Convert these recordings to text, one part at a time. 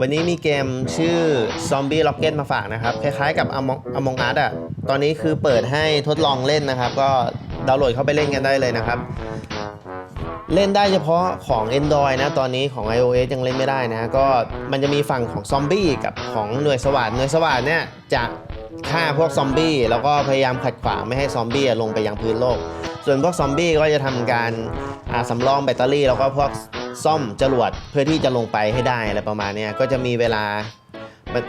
วันนี้มีเกมชื่อ Zombie Rocket มาฝากนะครับ คล้ายๆกับ Among Among Us อะ ตอนนี้คือเปิดให้ทดลองเล่นนะครับ ก็ดาวน์โหลดเข้าไปเล่นกันได้เลยนะครับ เล่นได้เฉพาะของ Android นะ ตอนนี้ของ iOS ยังเล่นไม่ได้นะ ก็มันจะมีฝั่งของซอมบี้กับของหน่วยสวัสดหน่วยสวัสดเนี่ยจะฆ่าพวกซอมบี้แล้วก็พยายามขัดขวางไม่ให้ซอมบี้ลงไปยังพื้นโลก ส่วนพวกซอมบี้ก็จะทำการอ่าสำรองแบตเตอรี่แล้วก็พวก ซ่อมจรวดเพื่อที่จะลงไปให้ได้อะไรประมาณนี้ก็จะมีเวลา มัน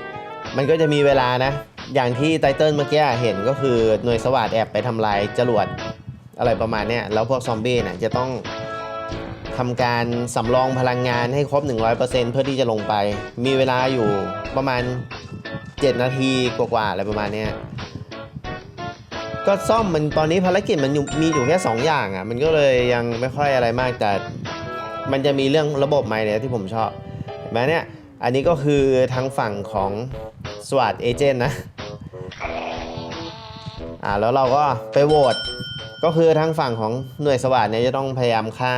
มันก็จะมีเวลานะ อย่างที่ไตเติลเมื่อกี้เห็นก็คือหน่วยสวัสดแอบไปทำลายจรวดอะไรประมาณนี้แล้วพวกซอมบี้เนี่ยจะต้องทำการสำรองพลังงานให้ครบ 100%เพื่อที่จะลงไป มีเวลาอยู่ประมาณ 7 นาทีกว่าๆอะไรประมาณนี้ก็ซ่อมมันตอนนี้ภารกิจมันมีอยู่แค่ 2 อย่างอะ มันก็เลยยังไม่ค่อยอะไรมากแต่ มันจะมีเรื่องระบบใหม่เนี่ยที่ผมชอบเห็นไหมเนี่ยอันนี้ก็คือทางฝั่งของสวัสดเอเจนต์นะอ่าแล้วเราก็ไปโหวตก็คือทางฝั่งของหน่วยสวัสดเนี่ยจะต้องพยายามฆ่า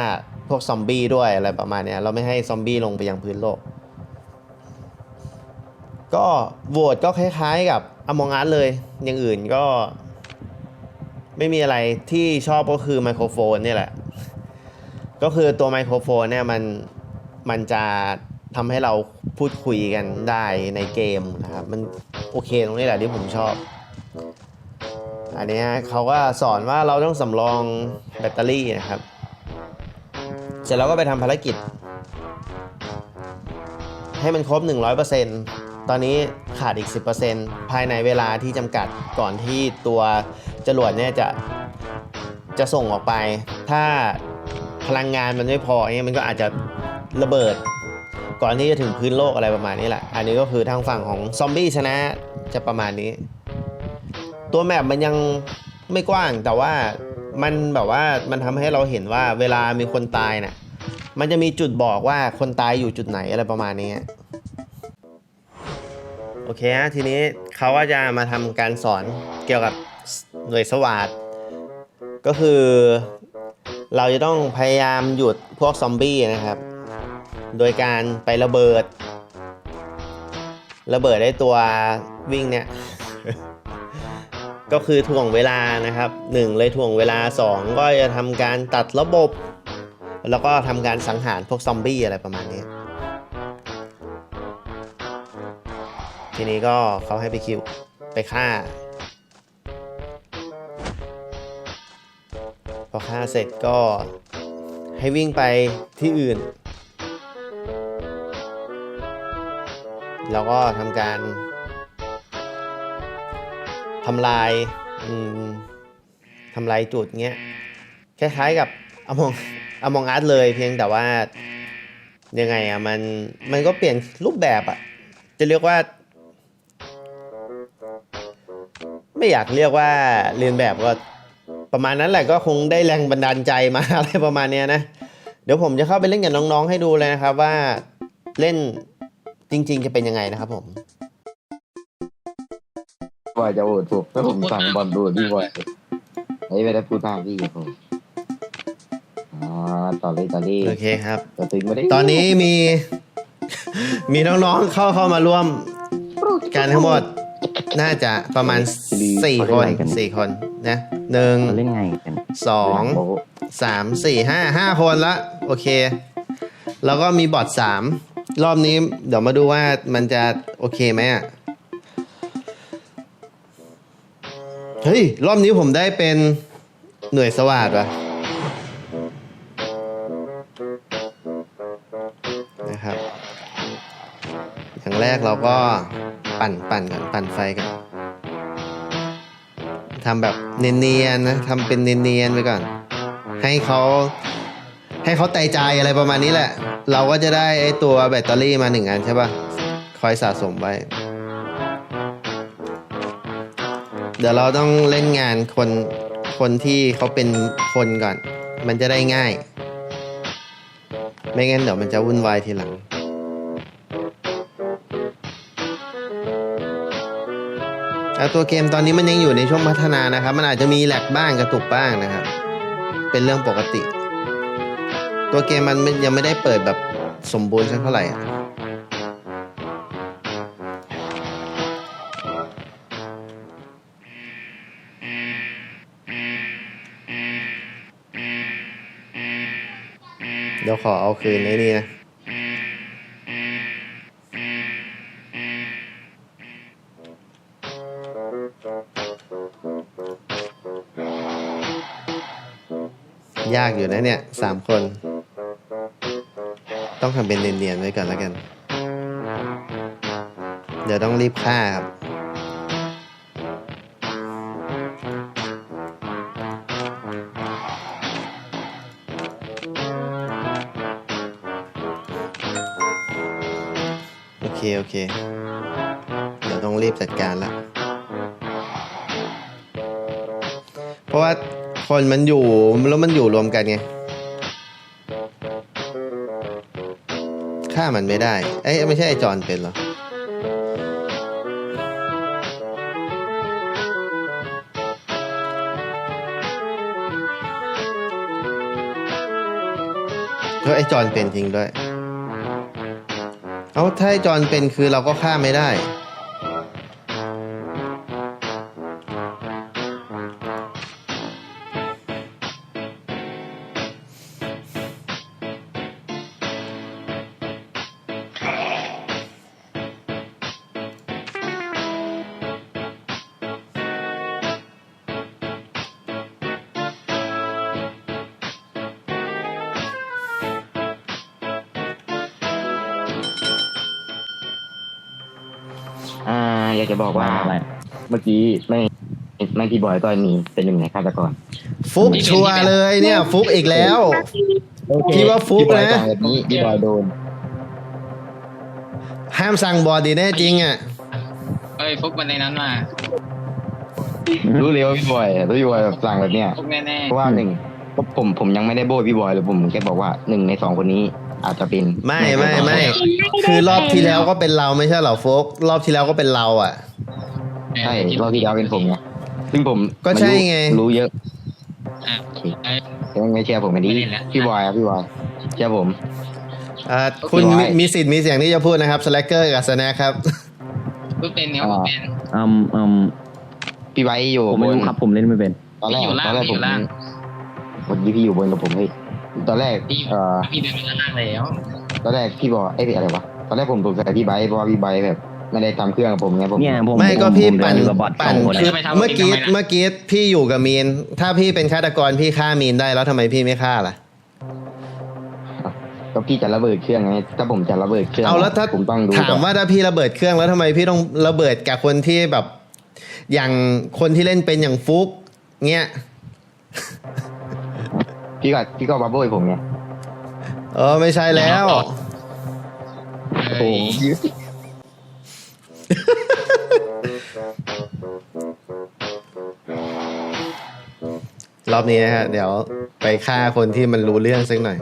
พวกซอมบี้ด้วยอะไรประมาณเนี้ยเราไม่ให้ซอมบี้ลงไปยังพื้นโลก ก็โหวตก็คล้ายๆกับอมองอาร์เลยอย่างอื่นก็ ไม่มีอะไรที่ชอบก็คือไมโครโฟนนี่แหละ ก็คือตัวไมโครโฟนเนี่ยมันมันจะทำให้เราพูดคุยกันได้ในเกมนะครับ มันโอเคตรงนี้แหละที่ผมชอบ อันนี้เขาก็สอนว่าเราต้องสำรองแบตเตอรี่นะครับ เสร็จแล้วก็ไปทำภารกิจ ให้มันครบ 100%ตอนนี้ขาดอีก 10%ภายในเวลาที่จำกัดก่อนที่ตัวจรวดเนี่ยจะจะส่งออกไป ถ้า พลังงานมันไม่พอเนี่ยมันก็อาจจะระเบิด ก่อนที่จะถึงพื้นโลกอะไรประมาณนี้แหละ อันนี้ก็คือทางฝั่งของซอมบี้ชนะจะประมาณนี้ ตัวแมปมันยังไม่กว้างแต่ว่ามันแบบว่ามันทำให้เราเห็นว่าเวลามีคนตายน่ะมันจะมีจุดบอกว่าคนตายอยู่จุดไหนอะไรประมาณนี้โอเคฮะทีนี้เขาก็จะมาทำการสอนเกี่ยวกับหน่วยสวัสดก็คือ เราจะต้องพยายามหยุดพวกซอมบี้นะครับ โดยการไประเบิด ระเบิดได้ตัววิ่งเนี่ย ก็คือถ่วงเวลานะครับหนึ่งเลยถ่วงเวลาสองก็จะทำการตัดระบบ แล้วก็ทำการสังหารพวกซอมบี้อะไรประมาณนี้ ทีนี้ก็เขาให้ไปคิวไปฆ่า ฆ่าเสร็จก็ให้วิ่งไปที่อื่น แล้วก็ทำการทำลายทำลายจุดเงี้ยคล้ายๆกับอมองอมองอาร์ตเลยเพียงแต่ว่ายังไงอะมันมันก็เปลี่ยนรูปแบบอะ จะเรียกว่า ไม่อยากเรียกว่าเรียนแบบก็ ประมาณนั้นแหละก็คงได้แรงบันดาลใจมาอะไรประมาณเนี้ยนะ เดี๋ยวผมจะเข้าไปเล่นกับน้องๆให้ดูเลยนะครับว่าเล่นจริง ๆ จะเป็นยังไงนะครับผมบอยจะโหวตถูกถ้าผมสั่งบอลดูพี่บอยเฮ้ยไม่ได้พูดมากพี่ผมอ่าต่อเลยต่อเลยโอเคครับต่อตึงไม่ได้ตอนนี้มี มีน้องๆเข้าเข้ามาร่วม กันทั้งหมด น่าจะประมาณ สี่คนสี่คนนะหนึ่งเขาเล่นไงกันสองสามสี่ห้าห้าคนละ โอเค แล้วก็มีบอทสามรอบนี้ เดี๋ยวมาดูว่ามันจะโอเคไหมอะ เฮ้ย รอบนี้ผมได้เป็นหน่วยสวัสดว่ะนะครับ อย่างแรกเราก็ปั่นปั่นกันปั่นไฟกัน ทำแบบเนียนๆนะทำเป็นเนียนๆไปก่อน ให้เขาให้เขาไตใจอะไรประมาณนี้แหละ เราก็จะได้ไอ้ตัวแบตเตอรี่มาหนึ่งอันใช่ป่ะ คอยสะสมไว้ เดี๋ยวเราต้องเล่นงานคนคนที่เขาเป็นคนก่อน มันจะได้ง่าย ไม่งั้นเดี๋ยวมันจะวุ่นวายทีหลัง แล้วตัวเกมตอนนี้มันยังอยู่ในช่วงพัฒนานะครับ มันอาจจะมีแหลกบ้างกระตุกบ้างนะครับ เป็นเรื่องปกติ ตัวเกมมันยังไม่ได้เปิดแบบสมบูรณ์สักเท่าไหร่เดี๋ยวขอเอาคืนในนี้นะ ยากอยู่นะเนี่ยสามคน ต้องทำเป็นเนียนๆไว้ก่อนแล้วกัน เดี๋ยวต้องรีบฆ่าครับโอเค โอเค เดี๋ยวต้องรีบจัดการละเพราะว่า คนมันอยู่แล้วมันอยู่รวมกันไงฆ่ามันไม่ได้ เอ้ยไม่ใช่ไอจอนเป็นหรอ ก็ไอจอนเป็นจริงด้วย เอาถ้าไอจอนเป็นคือเราก็ฆ่าไม่ได้ อ่าอยากจะบอกว่าอะไรเมื่อกี้ไม่ไม่พี่บอยก็มีเป็นหนึ่งในฆาตกรฟุกชัวร์เลยเนี่ย ฟุกอีกแล้วพี่ว่าฟุกพี่บอยนะสั่งแบบนี้พี่บอยโดน ห้ามสั่งบอดีแน่จริงอะเอ้ยฟุกมันในนั้นมารู้เลยว่าพี่บอยรู้พี่บอยแบบสั่งแบบเนี้ยฟุกแน่เพราะว่าหนึ่งผมผมยังไม่ได้โบยพี่บอยเลยผมแค่บอกว่าหนึ่งในสองคนนี้ อาจจะเป็นไม่ไม่ไม่คือรอบที่แล้วก็เป็นเราไม่ใช่เหรอฟุกรอบที่แล้วก็เป็นเราอะๆใช่รอบที่แล้วเป็นผมไงซึ่งผมก็ใช่ไงรู้เยอะอะไอ้แต่ไม่เชื่อผมไม่ดีไม่เล่นแล้วพี่บอยครับพี่บอยเชื่อผมอ่าคุณมีมีสิทธิ์มีเสียงที่จะพูดนะครับสแลกเกอร์กับสแน็คครับฟุกเป็นเนี่ยฟุกเป็นอืมอืมพี่ไว้อยู่ผมไม่รู้ครับผมเล่นไม่เป็นตอนแรกพี่อยู่ล่างตอนแรกพี่ผอมยู่ล่างวันนี้พี่อยู่บนกับผมเฮ้ย ตอนแรกพี่อยู่เอ่อพี่เดินไปข้างล่างแล้วตอนแรกพี่บอกเอ้ยอะไรวะตอนแรกผมสงสัยพี่ไบร์ทเพราะว่าพี่ไบร์ทแบบไม่ได้ทำเครื่องกับผมไงผมเนี่ยผมไม่ก็พี่ผมปั่นเดิอยู่กับบอทสปั่อนงคนคืออะเมื่อกี้เมื่อกี้พี่อยู่กับมีน ถ้าพี่เป็นฆาตกรพี่ฆ่ามีนได้แล้วทำไมพี่ไม่ฆ่าล่ะ ก็พี่จะระเบิดเครื่องไงถ้าผมจะระเบิดเครื่องเอาแล้วถ้าผมต้องดูถามว่าถ้าพี่ระเบิดเครื่องแล้วทำไมพี่ต้องระเบิดกับคนที่แบบ อย่างคนที่เล่นเป็นอย่างฟุกเงี้ย พี่ก็พี่ก็บับเบิ้ลผมไงเออไม่ใช่แล้ว โอ้โหเอ้ยรอบนี้นะฮะ เดี๋ยวไปฆ่าคนที่มันรู้เรื่องสักหน่อย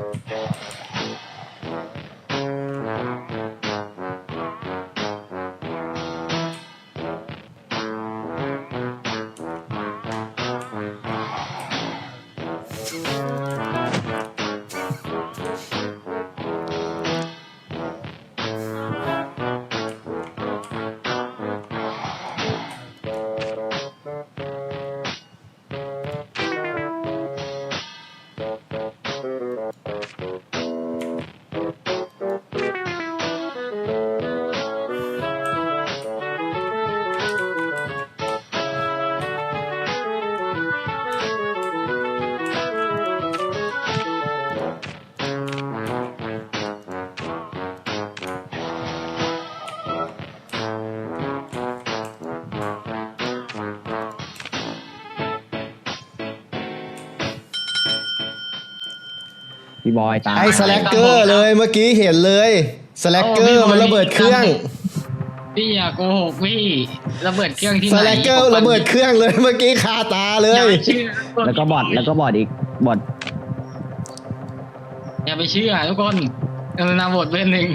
พี่บอยตายไอ้สแลกเกอร์เลยเมื่อกี้เห็นเลยสแลกเกอร์มันระเบิดเครื่องพี่อย่าโกหกพี่ระเบิดเครื่องที่ไหสนแลกเกอร์ระเบิดเครื่องเลยเมื่อกี้คาตาเลอย่ายไปเชื่อแล้วก็บอทแล้วก็บอทอีกบอทอย่าไปเชื่อทุกคนเออนาบทเป็นหนึ่ง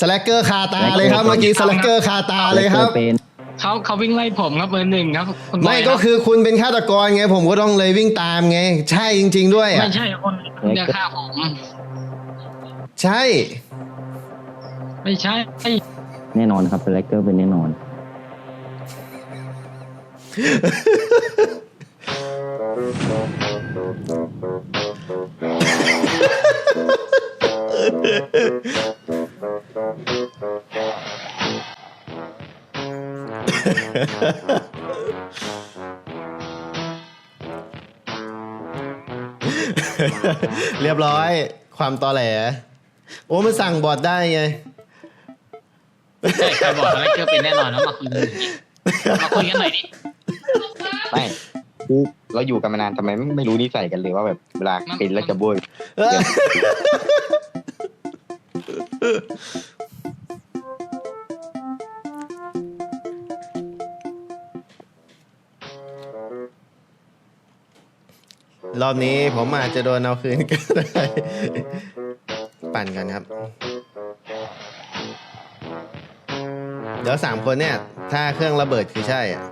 สแลกเกอร์คาตาเลยครับเมื่อกี้สแลกเกอร์คาตาเลยครับ เป็นเขาเขาวิ่งไล่ผมครับเบอร์หนึ่งครับคุณบยไม่ก็คือคุณเป็นฆาตกรไง ผมก็ต้องเลยวิ่งตามไง ใช่จริง ๆ ด้วยไม่อะใช่คนเดียวฆ่าผม ใช่ ไม่ใช่แน่นอนครับสแลกเกอร์เป็นแน่นอน เรียบร้อย ความตอแหล โอ้มันสั่งบอดได้ไงใช่ใครบอกสไลเกอร์เป็นแน่นอนแล้วมาคุยกันหน่อยดิมาคุยกันหน่อยดิไม่คือเราอยู่กันมานานทำไมไม่ไม่รู้นิสัยกันเลยว่าแบบเวลาเป็นแล้วจะโบย รอบนี้ผมอาจจะโดนเอาคืนก็ได้ ปั่นกันครับ เดี๋ยวสามคนเนี่ย ถ้าเครื่องระเบิดคือใช่อะ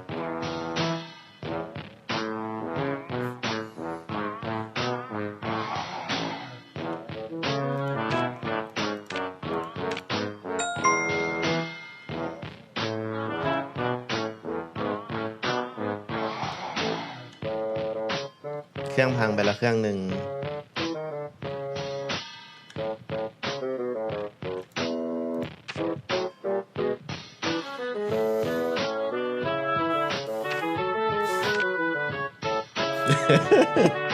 พังไปละเครื่องหนึ่งเ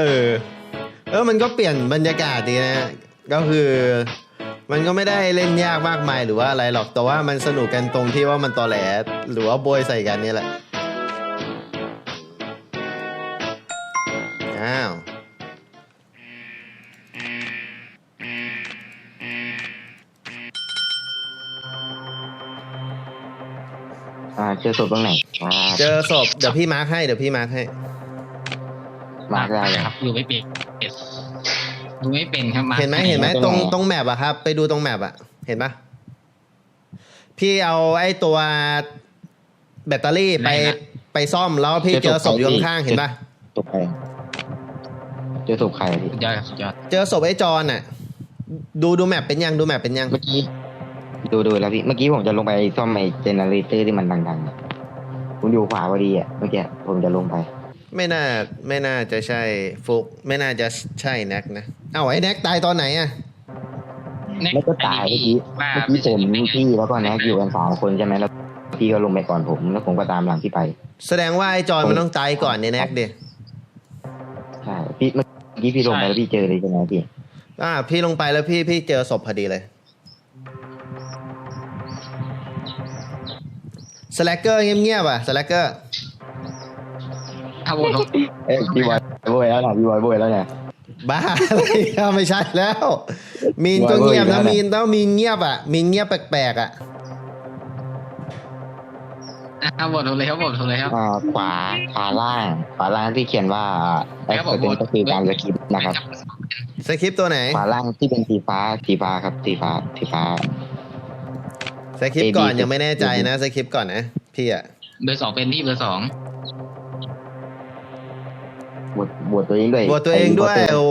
ออ เออมันก็เปลี่ยนบรรยากาศดีนะก็คือ มันก็ไม่ได้เล่นยากมากมายหรือว่าอะไรหรอกแต่ว่ามันสนุกกันตรงที่ว่ามันตอแหลหรือว่าโบยใส่กันนี่แหละอ้าวอ่าเจอศพตรงไหนอ่าเจอศพเดี๋ยวพี่มาร์คให้เดี๋ยวพี่มาร์คให้ มาได้เลยครับอยู่ไม่เป็นอยู่ไม่เป็นครับมาเห็นไหมเห็นไหมตตรรงงไหนตรงแมปอะครับ ไปดูตรงแมปอะเห็นปะพี่เอาไอ้ตัวแบตเตอรี่ไปไปซ่อมแล้วพี่เจอศพอยู่ข้างๆเห็นปะศพใครเจอศพใครอะพี่สุดยอดครับสุดยอดเจอศพไอ้จอนอะดูดูแมปเป็นยังดูแมปเป็นยังเมื่อกี้ดูดูแล้วพี่เมื่อกี้ผมจะลงไปซ่อมไอ้เจเนเรเตอร์ที่มันดังๆอะผมอยู่ขวาพอดีอะเมื่อกี้ผมจะลงไป ไม่น่าไม่น่าจะใช่ฟุกไม่น่าจะใช่แน็กนะเอ้าไอ้แน็กตายตอนไหนอะแล้วก็ตายเมื่อกี้ว่าเมื่อกี้ผมพี่แล้วก็แน็กอยู่กันสามคนใช่ไหมแล้วพี่ก็ลงไปก่อนผมแล้วผมก็ตามหลังพี่ไป แสดงว่าไอ้จอนมันต้องตายก่อนเนี่ยแน็กเดีใช่พี่เมื่อกี้พี่ลงไปแล้วพี่เจอเลยใช่ไหมพี่อ่า พี่ลงไปแล้วพี่พี่เจอศพพอดีเลยสแลกเกอร์เงียบๆอะสแลกเกอร์ ถ้าโหวตลงเอ้ยพี่บอยโบยแล้วนะพี่บอยโบยแล้วเนี่ยบ้าอะไรอะไม่ใช่แล้ว มีนก็เงียบนะว่าว่าอีกแล้วนะมีนต้องมีนเงียบอะ มีนเงียบแปลกๆอะถ้าโหวตลงเลยครับโหวตลงเลยครับ อ่าขวาขวาล่างขวาล่างที่เขียนว่าแอคครับผมเซนก็คือการสกิปนะครับสคริปต์ตัวไหนขวาล่างที่เป็นสีฟ้าสีฟ้าครับสีฟ้าสีฟ้าสคริปต์ก่อน AD ยังไม่แน่ใจนะสคริปต์ก่อนนะพี่อะเบอร์สองเป็นพี่เบอร์สอง บวชบวชตัวเองด้วยบวชตัวเองด้วยใครโอ้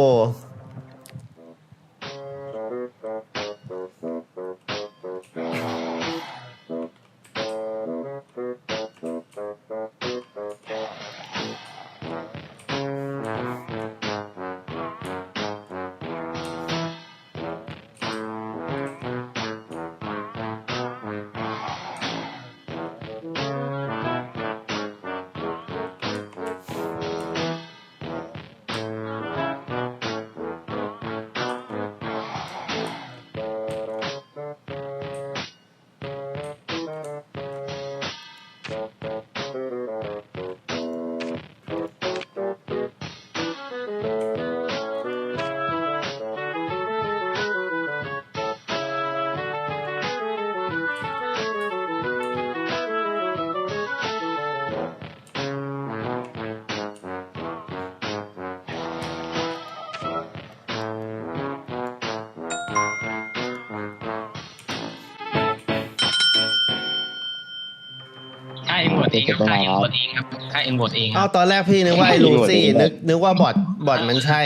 เองโหวตเองครับค่ายเองโหวตเองครับค่ายเองโหวตเองคอ้ารัวบตอนแรกพี่นึกว่าไอ้ลูซี่นึกนึกว่าบอทบอทมันใช่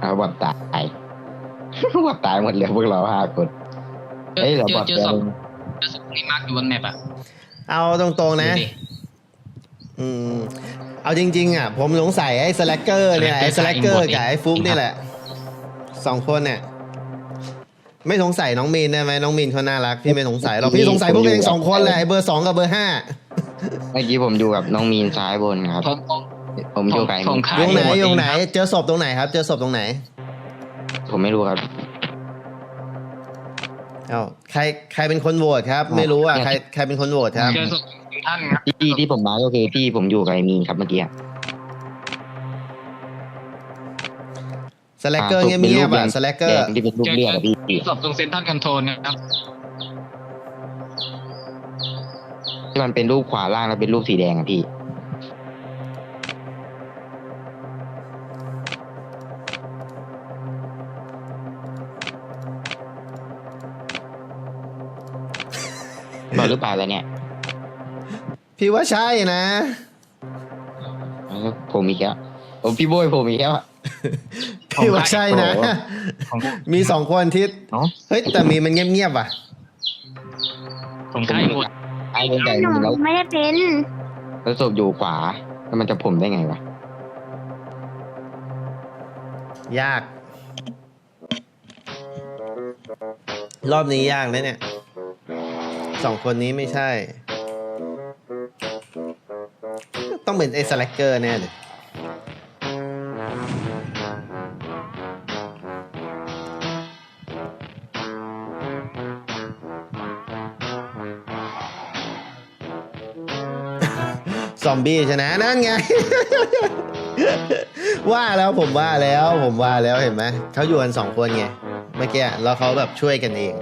เอาบอดตายบอดตายหมดเลยพวกเราห้าคนเจอเฮ้ยเหลือเจบออดเจอเดียวศพเองเจอศพนี่มาร์กอยู่บนแมปอะเอาตรงๆนะดูดิอืม เอาจริง ๆ อะ ผมสงสัยไอ้สแลกเกอร์เนี่ยไอ้สแลกเกอร์กับไอ้ฟุกนี่แหละสองคนเนี่ย ไม่สงสัยน้องมีนได้ไหมน้องมีนเขาน่ารักพี่ไม่สงสัยหรอกพี่สงสัยพวกเองสองคนแหละไอ้เบอร์สองกับเบอร์ห้าเมื่อกี้ผมอยู่กับน้องมีนซ้ายบนครับ ผมผมผมอยู่กับไอ้ผมมีนฆ่าตรงไหนโหวตเองตรงไหนครับเจอศพตรงไหนครับ เจอศพตรงไหนผมไม่รู้ครับเอ้าใครใครเป็นคนโหวตครับ ไม่รู้อะใครใครเป็นคนโหวตครับ เจอศพท่านครับที่ที่ผมมาก็คือที่ผมอยู่กับไอ้มีนครับเมื่อกี้ สแลกเกอร์เงียบๆอะสแลกเกอแดร์งที่เป็นลูกเลือดอะพี่เจอศพตรงเซ็นทรัลคอนโทรลนะครับที่มันเป็นรูปขวาล่างแล้วเป็นรูปสีแดงอะพี่บอกหรือเปล่าแล้วเนี่ย พี่ว่าใช่นะ ผมอีกแล้วโอ้พี่โบยผมอีกแล้วอะ พี่ว่าใช่นะโอ้โหผมมีสองคนทิศเนาะเฮ้ย แต่มีมันเงียบๆอะผมฆ่าเองโหวตไอ้คนใหญ่หนูมีแล้วไม่ได้เป็นแล้วศพอยู่ขวาแล้วมันจะผมได้ไงวะ ยาก รอบนี้ยากนะเนี่ยสองคนนี้ไม่ใช่ ต้องเป็นไอ้สแลกเกอร์แน่เลย อมบี้ชนะนั่นไง ว่าแล้วผมว่าแล้วผมว่าแล้วเห็นไหมเขาอยู่กันสองคนไงเมื่อกี้แล้วเขาแบบช่วยกันเอง